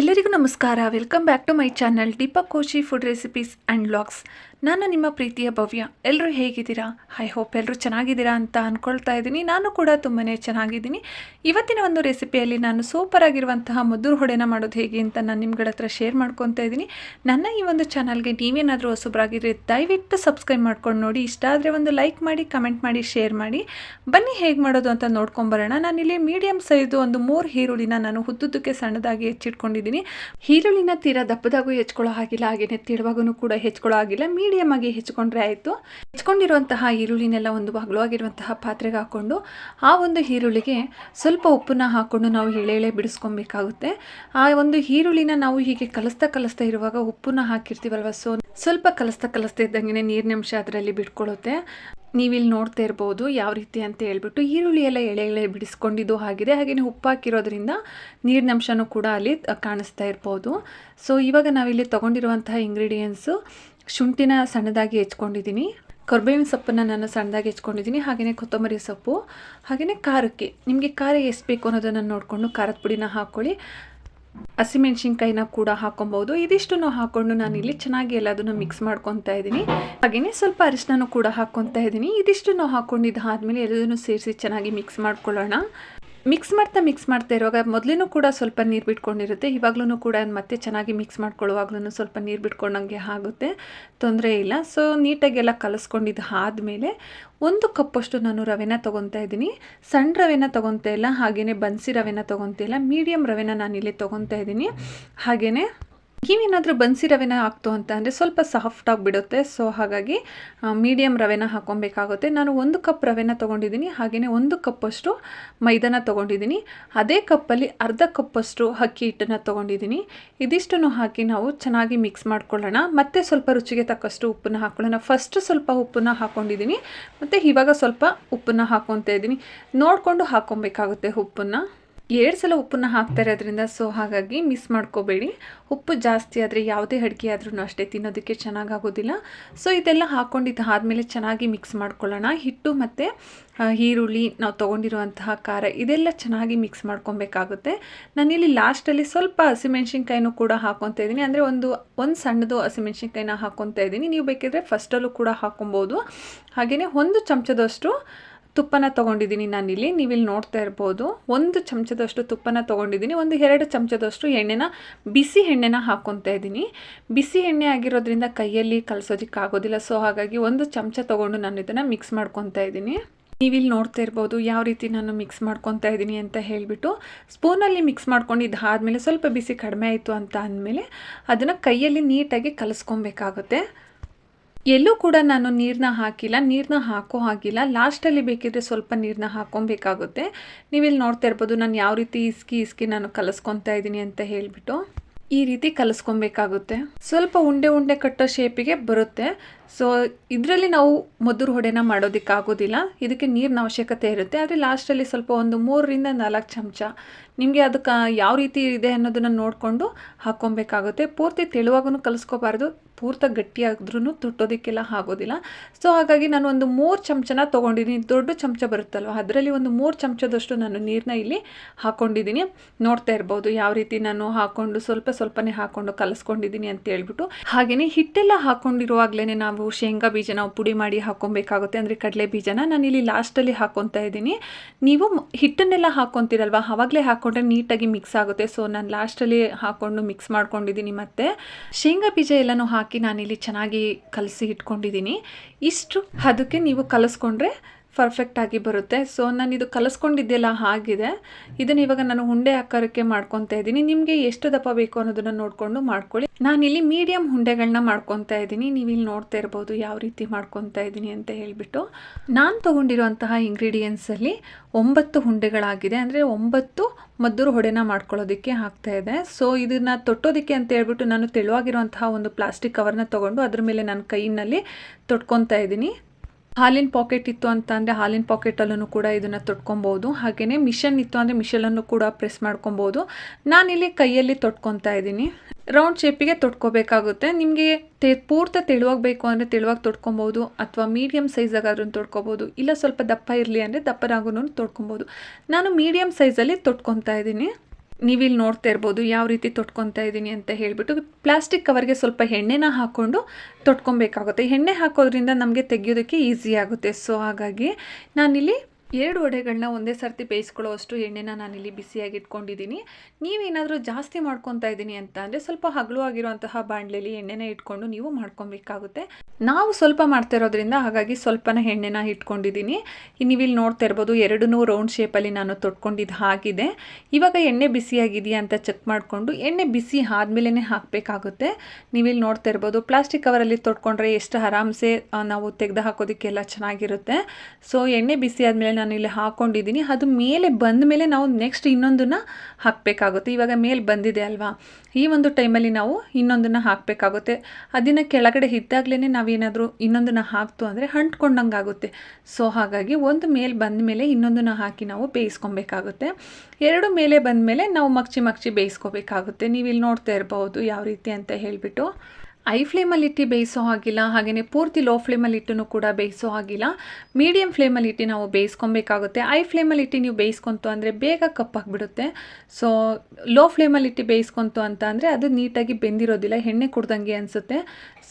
ಎಲ್ಲರಿಗೂ ನಮಸ್ಕಾರ. Welcome back to my channel Deepak Koshi food recipes and vlogs ನಾನು ನಿಮ್ಮ ಪ್ರೀತಿಯ ಭವ್ಯ. ಎಲ್ಲರೂ ಹೇಗಿದ್ದೀರಾ? ಐ ಹೋಪ್ ಎಲ್ಲರೂ ಚೆನ್ನಾಗಿದ್ದೀರಾ ಅಂತ ಅಂದ್ಕೊಳ್ತಾ ಇದ್ದೀನಿ. ನಾನು ಕೂಡ ತುಂಬಾ ಚೆನ್ನಾಗಿದ್ದೀನಿ. ಇವತ್ತಿನ ಒಂದು ರೆಸಿಪಿಯಲ್ಲಿ ನಾನು ಸೂಪರ್ ಆಗಿರುವಂತಹ ಮಧುರ್ ಹೊಡೆನ ಮಾಡೋದು ಹೇಗೆ ಅಂತ ನಾನು ನಿಮ್ಗಳ ಹತ್ರ ಶೇರ್ ಮಾಡ್ಕೊತಾ ಇದ್ದೀನಿ. ನನ್ನ ಈ ಒಂದು ಚಾನಲ್ಗೆ ನೀವೇನಾದರೂ ಹೊಸಬ್ರಾಗಿದ್ರೆ ದಯವಿಟ್ಟು ಸಬ್ಸ್ಕ್ರೈಬ್ ಮಾಡ್ಕೊಂಡು ನೋಡಿ. ಇಷ್ಟ ಆದರೆ ಒಂದು ಲೈಕ್ ಮಾಡಿ ಕಮೆಂಟ್ ಮಾಡಿ ಶೇರ್ ಮಾಡಿ. ಬನ್ನಿ ಹೇಗೆ ಮಾಡೋದು ಅಂತ ನೋಡ್ಕೊಂಬರೋಣ ನಾನಿಲ್ಲಿ ಮೀಡಿಯಮ್ ಸೈಜು ಒಂದು ಮೂರು ಈರುಳ್ಳಿನ ನಾನು ಹುದ್ದುದಕ್ಕೆ ಸಣ್ಣದಾಗಿ ಹೆಚ್ಚಿಟ್ಕೊಂಡಿದ್ದೀನಿ. ಈರುಳ್ಳಿನ ತೀರಾ ದಪ್ಪದಾಗೂ ಹೆಚ್ಕೊಳ್ಳೋ ಹಾಗಿಲ್ಲ ಹಾಗೆಯೇ ತಿಳುವಾಗೂ ಕೂಡ ಹೆಚ್ಕೊಳ್ಳೋ ಹಾಗಿಲ್ಲ. ಮೀಡಿಯಮ್ ಆಗಿ ಹೆಚ್ಕೊಂಡ್ರೆ ಆಯಿತು. ಹೆಚ್ಕೊಂಡಿರುವಂತಹ ಈರುಳ್ಳಿನೆಲ್ಲ ಒಂದು ಅಗಲವಾಗಿರುವಂತಹ ಪಾತ್ರೆಗೆ ಹಾಕ್ಕೊಂಡು ಆ ಒಂದು ಈರುಳ್ಳಿಗೆ ಸ್ವಲ್ಪ ಉಪ್ಪನ್ನ ಹಾಕ್ಕೊಂಡು ನಾವು ಎಳೆ ಎಳೆ ಬಿಡಿಸ್ಕೊಬೇಕಾಗುತ್ತೆ. ಆ ಒಂದು ಈರುಳ್ಳಿನ ನಾವು ಹೀಗೆ ಕಲಿಸ್ತಾ ಕಲಿಸ್ತಾ ಇರುವಾಗ ಉಪ್ಪನ್ನ ಹಾಕಿರ್ತೀವಲ್ವ ಸೊ ಸ್ವಲ್ಪ ಕಲಿಸ್ತಾ ಕಲಿಸ್ತಾ ಇದ್ದಂಗೆ ನೀರಿನಂಶ ಅದರಲ್ಲಿ ಬಿಟ್ಕೊಳ್ಳುತ್ತೆ. ನೀವಿಲ್ಲಿ ನೋಡ್ತಾ ಇರ್ಬೋದು ಯಾವ ರೀತಿ ಅಂತ ಹೇಳ್ಬಿಟ್ಟು ಈರುಳ್ಳಿ ಎಲ್ಲ ಎಳೆ ಎಳೆ ಬಿಡಿಸ್ಕೊಂಡಿದ್ದು ಆಗಿದೆ ಹಾಗೆಯೇ ಉಪ್ಪು ಹಾಕಿರೋದ್ರಿಂದ ನೀರಿನಂಶನೂ ಕೂಡ ಅಲ್ಲಿ ಕಾಣಿಸ್ತಾ ಇರ್ಬೋದು. ಸೊ ಇವಾಗ ನಾವಿಲ್ಲಿ ತೊಗೊಂಡಿರುವಂತಹ ಇಂಗ್ರೀಡಿಯೆಂಟ್ಸು ಶುಂಠಿನ ಸಣ್ಣದಾಗಿ ಹೆಚ್ಕೊಂಡಿದ್ದೀನಿ. ಕರ್ಬೇವಿನ ಸೊಪ್ಪನ್ನು ನಾನು ಸಣ್ಣದಾಗಿ ಹೆಚ್ಕೊಂಡಿದ್ದೀನಿ. ಹಾಗೆಯೇ ಕೊತ್ತಂಬರಿ ಸೊಪ್ಪು, ಹಾಗೆಯೇ ಖಾರಕ್ಕೆ. ನಿಮಗೆ ಖಾರ ಎಷ್ಟು ಬೇಕು ಅನ್ನೋದನ್ನು ನೋಡಿಕೊಂಡು ಖಾರದ ಪುಡಿನ ಹಾಕ್ಕೊಳ್ಳಿ ಹಸಿಮೆಣ್ಸಿನ್ಕಾಯಿನ ಕೂಡ ಹಾಕೊಬಹುದು ಇದಿಷ್ಟನ್ನು ಹಾಕೊಂಡು ನಾನು ಇಲ್ಲಿ ಚೆನ್ನಾಗಿ ಎಲ್ಲದನ್ನು ಮಿಕ್ಸ್ ಮಾಡ್ಕೊತಾ ಇದ್ದೀನಿ. ಹಾಗೆಯೇ ಸ್ವಲ್ಪ ಅರಿಶಿನೂ ಕೂಡ ಹಾಕ್ಕೊತಾ ಇದ್ದೀನಿ. ಇದಿಷ್ಟನ್ನು ಹಾಕೊಂಡಿದ್ದಾದ್ಮೇಲೆ ಎಲ್ಲದನ್ನು ಸೇರಿಸಿ ಚೆನ್ನಾಗಿ ಮಿಕ್ಸ್ ಮಾಡ್ಕೊಳ್ಳೋಣ. ಮಿಕ್ಸ್ ಮಾಡ್ತಾ ಮಿಕ್ಸ್ ಮಾಡ್ತಾ ಇರುವಾಗ ಮೊದಲೇನೂ ಕೂಡ ಸ್ವಲ್ಪ ನೀರು ಬಿಟ್ಕೊಂಡಿರುತ್ತೆ. ಇವಾಗ್ಲೂ ಕೂಡ ಮತ್ತೆ ಚೆನ್ನಾಗಿ ಮಿಕ್ಸ್ ಮಾಡ್ಕೊಳ್ಳುವಾಗ್ಲೂ ಸ್ವಲ್ಪ ನೀರು ಬಿಟ್ಕೊಂಡಂಗೆ ಆಗುತ್ತೆ. ತೊಂದರೆ ಇಲ್ಲ. ಸೊ ನೀಟಾಗೆಲ್ಲ ಕಲಿಸ್ಕೊಂಡಿದ್ದು ಆದಮೇಲೆ ಒಂದು ಕಪ್ಪಷ್ಟು ನಾನು ರವೆನ ತೊಗೊತಾ ಇದ್ದೀನಿ. ಸಣ್ಣ ರವೆನ ತೊಗೊತಾ ಇಲ್ಲ. ಹಾಗೆಯೇ ಬನ್ಸಿ ರವೆನ ತೊಗೊತಾ ಇಲ್ಲ. ಮೀಡಿಯಮ್ ರವೆನ ನಾನಿಲ್ಲಿ ತೊಗೊತಾ ಇದ್ದೀನಿ. ಹಾಗೆಯೇ ನೀವೇನಾದರೂ ಬನ್ಸಿ ರವೆನ ಹಾಕ್ತು ಅಂತ ಅಂದರೆ ಸ್ವಲ್ಪ ಸಾಫ್ಟ್ ಆಗಿಬಿಡುತ್ತೆ ಸೊ ಹಾಗಾಗಿ ಮೀಡಿಯಮ್ ರವೆನ ಹಾಕ್ಕೊಬೇಕಾಗುತ್ತೆ. ನಾನು ಒಂದು ಕಪ್ ರವೆನ ತೊಗೊಂಡಿದ್ದೀನಿ. ಹಾಗೆಯೇ ಒಂದು ಕಪ್ಪಷ್ಟು ಮೈದಾನ ತೊಗೊಂಡಿದ್ದೀನಿ. ಅದೇ ಕಪ್ಪಲ್ಲಿ ಅರ್ಧ ಕಪ್ಪಷ್ಟು ಅಕ್ಕಿ ಹಿಟ್ಟನ್ನು ತೊಗೊಂಡಿದ್ದೀನಿ. ಇದಿಷ್ಟನ್ನು ಹಾಕಿ ನಾವು ಚೆನ್ನಾಗಿ ಮಿಕ್ಸ್ ಮಾಡ್ಕೊಳ್ಳೋಣ. ಮತ್ತೆ ಸ್ವಲ್ಪ ರುಚಿಗೆ ತಕ್ಕಷ್ಟು ಉಪ್ಪನ್ನ ಹಾಕ್ಕೊಳ್ಳೋಣ ಫಸ್ಟ್ ಸ್ವಲ್ಪ ಉಪ್ಪನ್ನ ಹಾಕ್ಕೊಂಡಿದ್ದೀನಿ ಮತ್ತು ಇವಾಗ ಸ್ವಲ್ಪ ಉಪ್ಪನ್ನ ಹಾಕ್ಕೊತಾ ಇದ್ದೀನಿ. ನೋಡಿಕೊಂಡು ಹಾಕ್ಕೊಬೇಕಾಗುತ್ತೆ ಉಪ್ಪನ್ನು. ಎರಡು ಸಲ ಉಪ್ಪನ್ನು ಹಾಕ್ತಾ ಅದರಿಂದ ಸೊ ಹಾಗಾಗಿ ಮಿಸ್ ಮಾಡ್ಕೋಬೇಡಿ. ಉಪ್ಪು ಜಾಸ್ತಿ ಆದರೆ ಯಾವುದೇ ಅಡುಗೆ ಆದ್ರೂ ಅಷ್ಟೇ, ತಿನ್ನೋದಕ್ಕೆ ಚೆನ್ನಾಗಾಗೋದಿಲ್ಲ. ಸೊ ಇದೆಲ್ಲ ಹಾಕ್ಕೊಂಡಿದ್ದು ಆದಮೇಲೆ ಚೆನ್ನಾಗಿ ಮಿಕ್ಸ್ ಮಾಡ್ಕೊಳ್ಳೋಣ. ಹಿಟ್ಟು ಮತ್ತು ಈರುಳ್ಳಿ, ನಾವು ತೊಗೊಂಡಿರುವಂತಹ ಖಾರ, ಇದೆಲ್ಲ ಚೆನ್ನಾಗಿ ಮಿಕ್ಸ್ ಮಾಡ್ಕೊಬೇಕಾಗುತ್ತೆ. ನಾನಿಲ್ಲಿ ಲಾಸ್ಟಲ್ಲಿ ಸ್ವಲ್ಪ ಹಸಿಮೆಣ್ಸಿನ್ಕಾಯಿನೂ ಕೂಡ ಹಾಕ್ಕೊತಾ ಇದ್ದೀನಿ. ಅಂದರೆ ಒಂದು ಒಂದು ಸಣ್ಣದು ಹಸಿಮೆಣ್ಸಿನ್ಕಾಯಿನ ಹಾಕ್ಕೊತಾ ಇದ್ದೀನಿ. ನೀವು ಬೇಕಿದ್ರೆ ಫಸ್ಟಲ್ಲೂ ಕೂಡ ಹಾಕ್ಕೊಬೋದು ಹಾಗೆಯೇ ಒಂದು ಚಮಚದಷ್ಟು ತುಪ್ಪನ ತೊಗೊಂಡಿದ್ದೀನಿ ನಾನಿಲ್ಲಿ. ನೀವಿಲ್ಲಿ ನೋಡ್ತಾ ಇರ್ಬೋದು, ಒಂದು ಚಮಚದಷ್ಟು ತುಪ್ಪನ ತೊಗೊಂಡಿದ್ದೀನಿ, ಒಂದು ಎರಡು ಚಮಚದಷ್ಟು ಎಣ್ಣೆನ, ಬಿಸಿ ಎಣ್ಣೆನ ಹಾಕ್ಕೊತಾ ಇದ್ದೀನಿ. ಬಿಸಿ ಎಣ್ಣೆ ಆಗಿರೋದ್ರಿಂದ ಕೈಯಲ್ಲಿ ಕಲಸೋದಿಕ್ಕೆ ಆಗೋದಿಲ್ಲ, ಸೊ ಹಾಗಾಗಿ ಒಂದು ಚಮಚ ತೊಗೊಂಡು ನಾನು ಇದನ್ನು ಮಿಕ್ಸ್ ಮಾಡ್ಕೊತಾ ಇದ್ದೀನಿ. ನೀವಿಲ್ಲಿ ನೋಡ್ತಾ ಇರ್ಬೋದು ಯಾವ ರೀತಿ ನಾನು ಮಿಕ್ಸ್ ಮಾಡ್ಕೊತಾ ಇದ್ದೀನಿ ಅಂತ ಹೇಳಿಬಿಟ್ಟು, ಸ್ಪೂನಲ್ಲಿ ಮಿಕ್ಸ್ ಮಾಡ್ಕೊಂಡು ಇದಾದಮೇಲೆ ಸ್ವಲ್ಪ ಬಿಸಿ ಕಡಿಮೆ ಆಯಿತು ಅಂತ ಅಂದಮೇಲೆ ಅದನ್ನು ಕೈಯಲ್ಲಿ ನೀಟಾಗಿ ಕಲಿಸ್ಕೊಬೇಕಾಗುತ್ತೆ. ಎಲ್ಲೂ ಕೂಡ ನಾನು ನೀರನ್ನ ಹಾಕಿಲ್ಲ ನೀರನ್ನ ಹಾಕೋ ಹಾಗಿಲ್ಲ. ಲಾಸ್ಟಲ್ಲಿ ಬೇಕಿದ್ರೆ ಸ್ವಲ್ಪ ನೀರನ್ನ ಹಾಕೊಬೇಕಾಗುತ್ತೆ. ನೀವಿಲ್ಲಿ ನೋಡ್ತಾ ಇರ್ಬೋದು, ನಾನು ಯಾವ ರೀತಿ ಇಸ್ಕಿ ಇಸ್ಕಿ ನಾನು ಕಲಿಸ್ಕೊತಾ ಇದ್ದೀನಿ ಅಂತ ಹೇಳಿಬಿಟ್ಟು ಈ ರೀತಿ ಕಲಿಸ್ಕೊಬೇಕಾಗುತ್ತೆ. ಸ್ವಲ್ಪ ಉಂಡೆ ಉಂಡೆ ಕಟ್ಟೋ ಶೇಪಿಗೆ ಬರುತ್ತೆ. ಸೊ ಇದರಲ್ಲಿ ನಾವು ಮೊದರು ಹೊಡೆನ ಮಾಡೋದಕ್ಕಾಗೋದಿಲ್ಲ. ಇದಕ್ಕೆ ನೀರಿನ ಅವಶ್ಯಕತೆ ಇರುತ್ತೆ. ಆದರೆ ಲಾಸ್ಟಲ್ಲಿ ಸ್ವಲ್ಪ ಒಂದು ಮೂರರಿಂದ ನಾಲ್ಕು ಚಮಚ ನಿಮಗೆ ಅದಕ್ಕೆ ಯಾವ ರೀತಿ ಇದೆ ಅನ್ನೋದನ್ನು ನೋಡಿಕೊಂಡು ಹಾಕ್ಕೊಬೇಕಾಗುತ್ತೆ. ಪೂರ್ತಿ ತೆಳುವಾಗೂ ಕಲಿಸ್ಕೋಬಾರ್ದು. ಪೂರ್ತಿ ಗಟ್ಟಿಯಾದ್ರೂ ತುಟ್ಟೋದಕ್ಕೆಲ್ಲ ಆಗೋದಿಲ್ಲ. ಸೊ ಹಾಗಾಗಿ ನಾನು ಒಂದು ಮೂರು ಚಮಚನ ತೊಗೊಂಡಿದ್ದೀನಿ ದೊಡ್ಡ ಚಮಚ ಬರುತ್ತಲ್ವ? ಅದರಲ್ಲಿ ಒಂದು ಮೂರು ಚಮಚದಷ್ಟು ನಾನು ನೀರನ್ನ ಇಲ್ಲಿ ಹಾಕ್ಕೊಂಡಿದ್ದೀನಿ ನೋಡ್ತಾ ಇರ್ಬೋದು ಯಾವ ರೀತಿ ನಾನು ಹಾಕ್ಕೊಂಡು ಸ್ವಲ್ಪ ಸ್ವಲ್ಪನೇ ಹಾಕ್ಕೊಂಡು ಕಲಿಸ್ಕೊಂಡಿದ್ದೀನಿ ಅಂತ ಹೇಳ್ಬಿಟ್ಟು. ಹಾಗೆಯೇ ಹಿಟ್ಟೆಲ್ಲ ಹಾಕ್ಕೊಂಡಿರುವಾಗಲೇ ನಾವು ಶೇಂಗಾ ಬೀಜ ನಾವು ಪುಡಿ ಮಾಡಿ ಹಾಕ್ಕೊಬೇಕಾಗುತ್ತೆ. ಅಂದರೆ ಕಡಲೆ ಬೀಜನ ನಾನು ಇಲ್ಲಿ ಲಾಸ್ಟಲ್ಲಿ ಹಾಕ್ಕೊತಾ ಇದ್ದೀನಿ. ನೀವು ಹಿಟ್ಟನ್ನೆಲ್ಲ ಹಾಕ್ಕೊತೀರಲ್ವ? ಆವಾಗಲೇ ಹಾಕ್ಕೊಂಡ್ರೆ ನೀಟಾಗಿ ಮಿಕ್ಸ್ ಆಗುತ್ತೆ. ಸೊ ನಾನು ಲಾಸ್ಟಲ್ಲಿ ಹಾಕ್ಕೊಂಡು ಮಿಕ್ಸ್ ಮಾಡ್ಕೊಂಡಿದ್ದೀನಿ ಮತ್ತು. ಶೇಂಗಾ ಬೀಜ ಎಲ್ಲನೂ ಹಾಕಿ ನಾನಿಲ್ಲಿ ಚೆನ್ನಾಗಿ ಕಲಸಿ ಇಟ್ಕೊಂಡಿದ್ದೀನಿ. ಇಷ್ಟು. ಅದಕ್ಕೆ ನೀವು ಕಲಿಸ್ಕೊಂಡ್ರೆ ಪರ್ಫೆಕ್ಟಾಗಿ ಬರುತ್ತೆ. ಸೊ ನಾನು ಇದು ಕಲಿಸ್ಕೊಂಡಿದ್ದೆಲ್ಲ ಆಗಿದೆ ಇದನ್ನು ಇವಾಗ ನಾನು ಉಂಡೆ ಆಕಾರಕ್ಕೆ ಮಾಡ್ಕೊತಾ ಇದ್ದೀನಿ. ನಿಮಗೆ ಎಷ್ಟು ದಪ್ಪ ಬೇಕು ಅನ್ನೋದನ್ನು ನೋಡಿಕೊಂಡು ಮಾಡ್ಕೊಳ್ಳಿ. ನಾನಿಲ್ಲಿ ಮೀಡಿಯಮ್ ಉಂಡೆಗಳನ್ನ ಮಾಡ್ಕೊತಾ ಇದ್ದೀನಿ. ನೀವು ಇಲ್ಲಿ ನೋಡ್ತಾ ಇರ್ಬೋದು ಯಾವ ರೀತಿ ಮಾಡ್ಕೊತಾ ಇದ್ದೀನಿ ಅಂತ ಹೇಳಿಬಿಟ್ಟು. ನಾನು ತೊಗೊಂಡಿರುವಂತಹ ಇಂಗ್ರೀಡಿಯೆಂಟ್ಸಲ್ಲಿ ಒಂಬತ್ತು ಉಂಡೆಗಳಾಗಿದೆ ಅಂದರೆ ಒಂಬತ್ತು ಮದ್ದೂರು ಹೊಡೆನ ಮಾಡ್ಕೊಳ್ಳೋದಕ್ಕೆ ಆಗ್ತಾ ಇದೆ. ಸೊ ಇದನ್ನು ತೊಟ್ಟೋದಕ್ಕೆ ಅಂತ ಹೇಳ್ಬಿಟ್ಟು ನಾನು ತೆಳುವಾಗಿರುವಂತಹ ಒಂದು ಪ್ಲಾಸ್ಟಿಕ್ ಕವರ್ನ ತೊಗೊಂಡು ಅದ್ರ ಮೇಲೆ ನನ್ನ ಕೈಯಲ್ಲಿ ತೊಟ್ಕೊತಾ ಇದ್ದೀನಿ. ಹಾಲಿನ ಪಾಕೆಟ್ ಇತ್ತು ಅಂತ ಅಂದರೆ ಹಾಲಿನ ಪಾಕೆಟಲ್ಲೂ ಕೂಡ ಇದನ್ನು ತೊಟ್ಕೊಬೋದು. ಹಾಗೆಯೇ ಮಿಷನ್ ಇತ್ತು ಅಂದರೆ ಮಿಷನನ್ನು ಕೂಡ ಪ್ರೆಸ್ ಮಾಡ್ಕೊಬೋದು. ನಾನಿಲ್ಲಿ ಕೈಯಲ್ಲಿ ತೊಟ್ಕೊತಾ ಇದ್ದೀನಿ. ರೌಂಡ್ ಶೇಪಿಗೆ ತೊಟ್ಕೋಬೇಕಾಗುತ್ತೆ. ನಿಮಗೆ ತೆ ಪೂರ್ತಿ ತೆಳುವಾಗಿ ಬೇಕು ಅಂದರೆ ತೆಳುವಾಗಿ ತೊಟ್ಕೊಬೋದು ಅಥವಾ ಮೀಡಿಯಮ್ ಸೈಜಾಗಾದ್ರೂ ತೊಟ್ಕೊಬೋದು. ಇಲ್ಲ ಸ್ವಲ್ಪ ದಪ್ಪ ಇರಲಿ ಅಂದರೆ ದಪ್ಪರಾಗೂ ತೊಟ್ಕೊಬೋದು. ನಾನು ಮೀಡಿಯಮ್ ಸೈಜಲ್ಲಿ ತೊಟ್ಕೊತಾ ಇದ್ದೀನಿ. ನೀವಿಲ್ಲಿ ನೋಡ್ತಾ ಇರ್ಬೋದು ಯಾವ ರೀತಿ ತೊಟ್ಕೊತಾ ಇದ್ದೀನಿ ಅಂತ ಹೇಳಿಬಿಟ್ಟು ಪ್ಲಾಸ್ಟಿಕ್ ಕವರ್ಗೆ ಸ್ವಲ್ಪ ಎಣ್ಣೆನ ಹಾಕ್ಕೊಂಡು ತೊಟ್ಕೊಬೇಕಾಗುತ್ತೆ. ಎಣ್ಣೆ ಹಾಕೋದ್ರಿಂದ ನಮಗೆ ತೆಗೆಯೋದಕ್ಕೆ ಈಸಿ ಆಗುತ್ತೆ. ಸೊ ಹಾಗಾಗಿ ನಾನಿಲ್ಲಿ ಎರಡು ವಡೆಗಳನ್ನ ಒಂದೇ ಸರ್ತಿ ಬೇಯಿಸ್ಕೊಳ್ಳೋ ಅಷ್ಟು ಎಣ್ಣೆನ ನಾನಿಲ್ಲಿ ಬಿಸಿಯಾಗಿ ಇಟ್ಕೊಂಡಿದ್ದೀನಿ. ನೀವೇನಾದರೂ ಜಾಸ್ತಿ ಮಾಡ್ಕೊತಾ ಇದ್ದೀನಿ ಅಂತ ಅಂದರೆ ಸ್ವಲ್ಪ ಹಗಲು ಆಗಿರುವಂತಹ ಬಾಣಲೆಯಲ್ಲಿ ಎಣ್ಣೆನ ಇಟ್ಕೊಂಡು ನೀವು ಮಾಡ್ಕೊಬೇಕಾಗುತ್ತೆ. ನಾವು ಸ್ವಲ್ಪ ಮಾಡ್ತಾ ಇರೋದ್ರಿಂದ ಹಾಗಾಗಿ ಸ್ವಲ್ಪನ ಎಣ್ಣೆನ ಇಟ್ಕೊಂಡಿದ್ದೀನಿ. ನೀವಿಲ್ಲಿ ನೋಡ್ತಾ ಇರ್ಬೋದು ಎರಡೂ ರೌಂಡ್ ಶೇಪಲ್ಲಿ ನಾನು ತೊಟ್ಕೊಂಡಿದ್ದು ಹಾಗಿದೆ. ಇವಾಗ ಎಣ್ಣೆ ಬಿಸಿಯಾಗಿದೆಯಾ ಅಂತ ಚೆಕ್ ಮಾಡಿಕೊಂಡು ಎಣ್ಣೆ ಬಿಸಿ ಆದಮೇಲೆ ಹಾಕಬೇಕಾಗುತ್ತೆ. ನೀವಿಲ್ಲಿ ನೋಡ್ತಾ ಇರ್ಬೋದು ಪ್ಲಾಸ್ಟಿಕ್ ಕವರಲ್ಲಿ ತೊಟ್ಕೊಂಡ್ರೆ ಎಷ್ಟು ಆರಾಮ್ಸೆ ನಾವು ತೆಗೆದು ಹಾಕೋದಕ್ಕೆಲ್ಲ ಚೆನ್ನಾಗಿರುತ್ತೆ. ಸೊ ಎಣ್ಣೆ ಬಿಸಿ ಆದಮೇಲೆ ನಾನು ಇಲ್ಲಿ ಹಾಕೊಂಡಿದ್ದೀನಿ. ಅದು ಮೇಲೆ ಬಂದ ಮೇಲೆ ನಾವು ನೆಕ್ಸ್ಟ್ ಇನ್ನೊಂದನ್ನು ಹಾಕಬೇಕಾಗುತ್ತೆ. ಇವಾಗ ಮೇಲೆ ಬಂದಿದೆ ಅಲ್ವಾ? ಈ ಒಂದು ಟೈಮಲ್ಲಿ ನಾವು ಇನ್ನೊಂದನ್ನು ಹಾಕಬೇಕಾಗುತ್ತೆ. ಅದನ್ನು ಕೆಳಗಡೆ ಇದ್ದಾಗಲೇ ನಾವೇನಾದರೂ ಇನ್ನೊಂದನ್ನು ಹಾಕ್ತು ಅಂದರೆ ಅಂಟ್ಕೊಂಡಂಗೆ ಆಗುತ್ತೆ ಸೊ ಹಾಗಾಗಿ ಒಂದು ಮೇಲೆ ಬಂದ ಮೇಲೆ ಇನ್ನೊಂದನ್ನು ಹಾಕಿ ನಾವು ಬೇಯಿಸ್ಕೊಬೇಕಾಗುತ್ತೆ. ಎರಡು ಮೇಲೆ ಬಂದ ಮೇಲೆ ನಾವು ಮಗ್ಚಿ ಮಗ್ಚಿ ಬೇಯಿಸ್ಕೋಬೇಕಾಗುತ್ತೆ. ನೀವು ಇಲ್ಲಿ ನೋಡ್ತಾ ಇರಬಹುದು ಯಾವ ರೀತಿ ಅಂತ ಹೇಳಿಬಿಟ್ಟು. ಐ ಫ್ಲೇಮಲ್ಲಿ ಇಟ್ಟು ಬೇಯಿಸೋ ಹಾಗಿಲ್ಲ ಹಾಗೆಯೇ ಪೂರ್ತಿ ಲೋ ಫ್ಲೇಮಲ್ಲಿ ಇಟ್ಟು ಕೂಡ ಬೇಯಿಸೋ ಹಾಗಿಲ್ಲ. ಮೀಡಿಯಮ್ ಫ್ಲೇಮಲ್ಲಿ ಇಟ್ಟು ನಾವು ಬೇಯಿಸ್ಕೊಬೇಕಾಗುತ್ತೆ. ಐ ಫ್ಲೇಮಲ್ಲಿ ಇಟ್ಟು ನೀವು ಬೇಯಿಸ್ಕೊಂತು ಅಂದರೆ ಬೇಗ ಕಪ್ಪಾಗಿಬಿಡುತ್ತೆ. ಸೊ ಲೋ ಫ್ಲೇಮಲ್ಲಿ ಇಟ್ಟು ಬೇಯಿಸ್ಕೊಂತು ಅಂತ ಅಂದರೆ ಅದು ನೀಟಾಗಿ ಬೆಂದಿರೋದಿಲ್ಲ, ಎಣ್ಣೆ ಕುಡ್ದಂಗೆ ಅನಿಸುತ್ತೆ.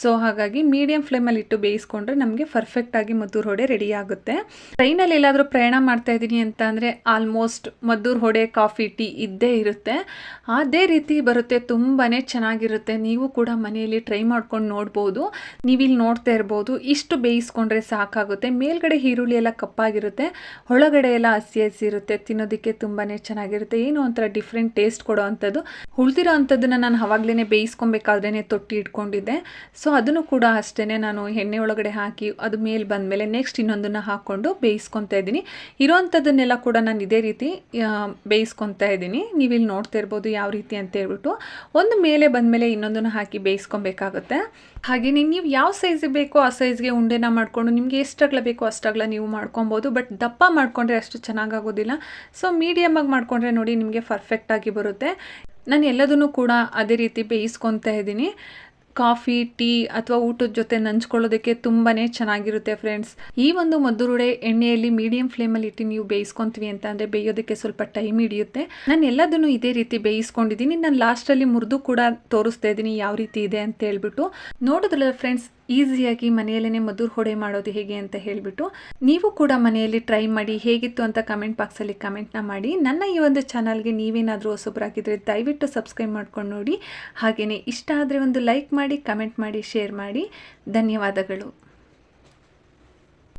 ಸೊ ಹಾಗಾಗಿ ಮೀಡಿಯಮ್ ಫ್ಲೇಮಲ್ಲಿ ಇಟ್ಟು ಬೇಯಿಸ್ಕೊಂಡ್ರೆ ನಮಗೆ ಪರ್ಫೆಕ್ಟಾಗಿ ಮದ್ದೂರು ಹೊಡೆ ರೆಡಿ ಆಗುತ್ತೆ. ಟ್ರೈನಲ್ಲಿ ಎಲ್ಲಾದರೂ ಪ್ರಯಾಣ ಮಾಡ್ತಾ ಇದ್ದೀನಿ ಅಂತ ಅಂದರೆ ಆಲ್ಮೋಸ್ಟ್ ಮದ್ದೂರು ಹೊಡೆ, ಕಾಫಿ, ಟೀ ಇದ್ದೇ ಇರುತ್ತೆ. ಅದೇ ರೀತಿ ಬರುತ್ತೆ ತುಂಬಾ ಚೆನ್ನಾಗಿರುತ್ತೆ. ನೀವು ಕೂಡ ಮನೆಯಲ್ಲಿ ಟ್ರೈ ಮಾಡ್ಕೊಂಡು ನೋಡ್ಬೋದು. ನೀವಿಲ್ಲಿ ನೋಡ್ತಾ ಇರ್ಬೋದು. ಇಷ್ಟು ಬೇಯಿಸ್ಕೊಂಡ್ರೆ ಸಾಕಾಗುತ್ತೆ. ಮೇಲ್ಗಡೆ ಈರುಳ್ಳಿ ಎಲ್ಲ ಕಪ್ಪಾಗಿರುತ್ತೆ. ಒಳಗಡೆ ಎಲ್ಲ ಹಸಿ ಹಸಿ ಇರುತ್ತೆ. ತಿನ್ನೋದಕ್ಕೆ ತುಂಬಾ ಚೆನ್ನಾಗಿರುತ್ತೆ. ಏನೋ ಒಂಥರ ಡಿಫ್ರೆಂಟ್ ಟೇಸ್ಟ್ ಕೊಡೋ ಅಂಥದ್ದು. ಉಳಿದಿರೋ ಅಂಥದ್ದನ್ನು ನಾನು ಅವಾಗಲೇ ಬೇಯಿಸ್ಕೊಬೇಕಾದ್ರೇ ತೊಟ್ಟಿ ಇಟ್ಕೊಂಡಿದ್ದೆ. ಸೊ ಅದನ್ನು ಕೂಡ ಅಷ್ಟೇ ನಾನು ಎಣ್ಣೆ ಒಳಗಡೆ ಹಾಕಿ ಅದು ಮೇಲೆ ಬಂದಮೇಲೆ ನೆಕ್ಸ್ಟ್ ಇನ್ನೊಂದನ್ನು ಹಾಕ್ಕೊಂಡು ಬೇಯಿಸ್ಕೊತಾ ಇದ್ದೀನಿ. ಇರೋವಂಥದ್ದನ್ನೆಲ್ಲ ಕೂಡ ನಾನು ಇದೇ ರೀತಿ ಬೇಯಿಸ್ಕೊತಾ ಇದ್ದೀನಿ. ನೀವಿಲ್ಲಿ ನೋಡ್ತಾ ಇರ್ಬೋದು ಯಾವ ರೀತಿ ಅಂತ ಹೇಳ್ಬಿಟ್ಟು. ಒಂದು ಮೇಲೆ ಬಂದಮೇಲೆ ಇನ್ನೊಂದನ್ನು ಹಾಕಿ ಬೇಯಿಸ್ಕೊಬೇಕಾಗುತ್ತೆ. ಹಾಗೆಯೇ ನೀವು ಯಾವ ಸೈಜಿಗೆ ಬೇಕೋ ಆ ಸೈಜ್ಗೆ ಉಂಡೆನ ಮಾಡಿಕೊಂಡು ನಿಮಗೆ ಎಷ್ಟಾಗಲ ಬೇಕೋ ಅಷ್ಟಾಗಲ ನೀವು ಮಾಡ್ಕೊಬೋದು. ಬಟ್ ದಪ್ಪ ಮಾಡಿಕೊಂಡ್ರೆ ಅಷ್ಟು ಚೆನ್ನಾಗಾಗೋದಿಲ್ಲ ಸೊ ಮೀಡಿಯಮಾಗಿ ಮಾಡಿಕೊಂಡ್ರೆ ನೋಡಿ ನಿಮಗೆ ಪರ್ಫೆಕ್ಟಾಗಿ ಬರುತ್ತೆ. ನಾನು ಎಲ್ಲದನ್ನು ಕೂಡ ಅದೇ ರೀತಿ ಬೇಯಿಸ್ಕೊತಾ ಇದ್ದೀನಿ. ಕಾಫಿ, ಟೀ ಅಥವಾ ಊಟದ ಜೊತೆ ನಂಚ್ಕೊಳ್ಳೋದಕ್ಕೆ ತುಂಬಾ ಚೆನ್ನಾಗಿರುತ್ತೆ ಫ್ರೆಂಡ್ಸ್ ಈ ಒಂದು ಮದ್ದುರುಡೆ ಎಣ್ಣೆಯಲ್ಲಿ ಮೀಡಿಯಂ ಫ್ಲೇಮಲ್ಲಿ ಇಟ್ಟು ನೀವು ಬೇಯಿಸ್ಕೊತೀವಿ ಅಂತ ಅಂದರೆ ಬೇಯೋದಕ್ಕೆ ಸ್ವಲ್ಪ ಟೈಮ್ ಹಿಡಿಯುತ್ತೆ. ನಾನು ಎಲ್ಲದನ್ನು ಇದೇ ರೀತಿ ಬೇಯಿಸ್ಕೊಂಡಿದ್ದೀನಿ. ನಾನು ಲಾಸ್ಟಲ್ಲಿ ಮುರಿದು ಕೂಡ ತೋರಿಸ್ತಾ ಇದ್ದೀನಿ ಯಾವ ರೀತಿ ಇದೆ ಅಂತ ಹೇಳ್ಬಿಟ್ಟು. ನೋಡಿದ್ರಲ್ಲ ಫ್ರೆಂಡ್ಸ್ ಈಸಿಯಾಗಿ ಮನೆಯಲ್ಲೇ ಮಧುರ್ ಹೊಡೆ ಮಾಡೋದು ಹೇಗೆ ಅಂತ ಹೇಳಿಬಿಟ್ಟು ನೀವು ಕೂಡ ಮನೆಯಲ್ಲಿ ಟ್ರೈ ಮಾಡಿ ಹೇಗಿತ್ತು ಅಂತ ಕಮೆಂಟ್ ಬಾಕ್ಸಲ್ಲಿ ಕಮೆಂಟ್ನ ಮಾಡಿ. ನನ್ನ ಈ ಒಂದು ಚಾನಲ್ಗೆ ನೀವೇನಾದರೂ ಹೊಸಬ್ರಾಗಿದ್ದರೆ ದಯವಿಟ್ಟು ಸಬ್ಸ್ಕ್ರೈಬ್ ಮಾಡ್ಕೊಂಡು ನೋಡಿ. ಹಾಗೆಯೇ ಇಷ್ಟ ಆದರೆ ಒಂದು ಲೈಕ್ ಮಾಡಿ, ಕಮೆಂಟ್ ಮಾಡಿ, ಶೇರ್ ಮಾಡಿ. ಧನ್ಯವಾದಗಳು.